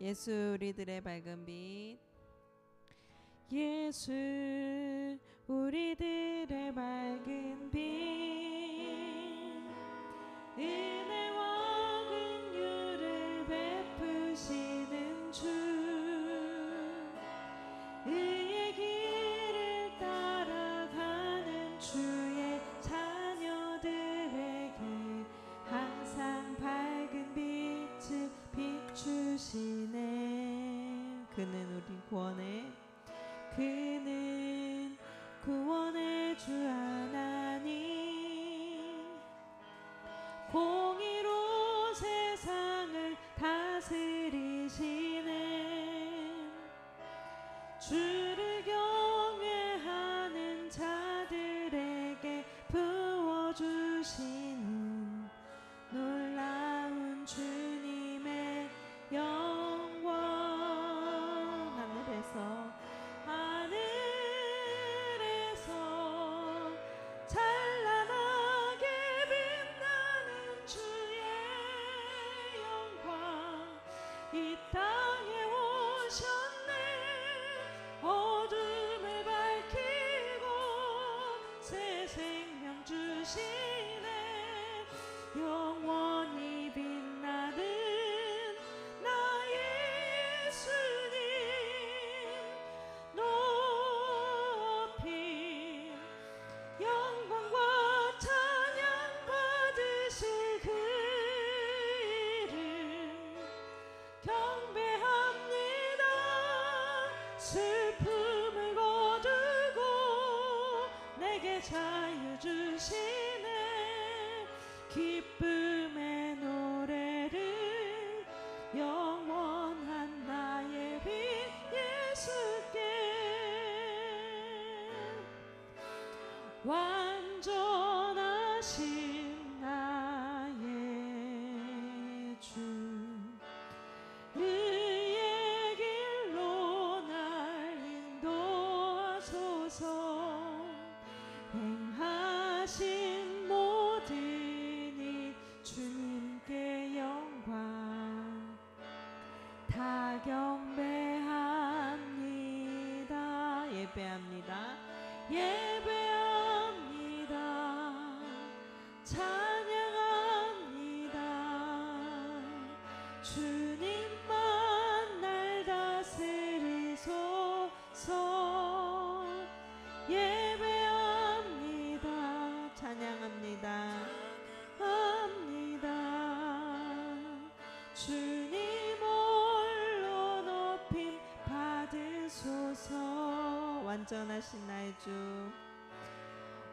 예수 우리들의 밝은 빛. 예수 우리들의 그는 우리 구원의 그는 구원의 주 하나님. 공의로 세상을 다스리 경배합니다. 슬픔을 거두고 내게 자유 주시네. 기쁨의 노래를 영원한 나의 빛 예수께. 완전 예배합니다. 예배합니다. 찬양합니다. 주님 완전하신 나의 주.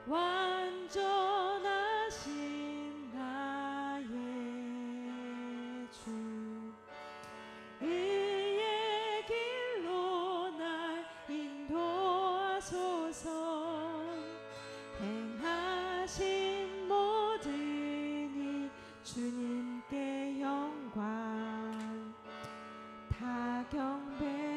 완전하신 나의 주. 의의 길로 날 인도하소서. 행하신 모든 이 주님께 영광. 다 경배